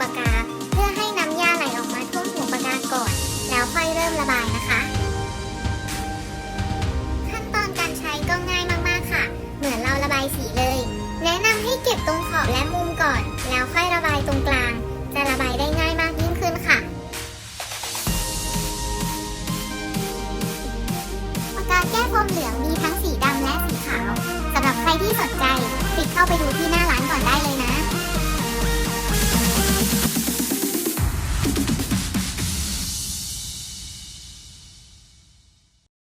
ปากา เพื่อให้น้ำยาไหลออกมาท่วมหัวปากกาก่อน แล้วค่อยเริ่มระบายนะคะ ขั้นตอนการใช้ก็ง่ายมากๆค่ะ เหมือนเราระบายสีเลย แนะนำให้เก็บตรงขอบและมุมก่อน แล้วค่อยระบายตรงกลาง จะระบายได้ง่ายมากยิ่งขึ้นค่ะปากกาแก้พรมเหลืองมีทั้งสีดำและสีขาวสำหรับใครที่สนใจติดเข้าไปดูที่หน้าร้านก่อนได้เลยนะ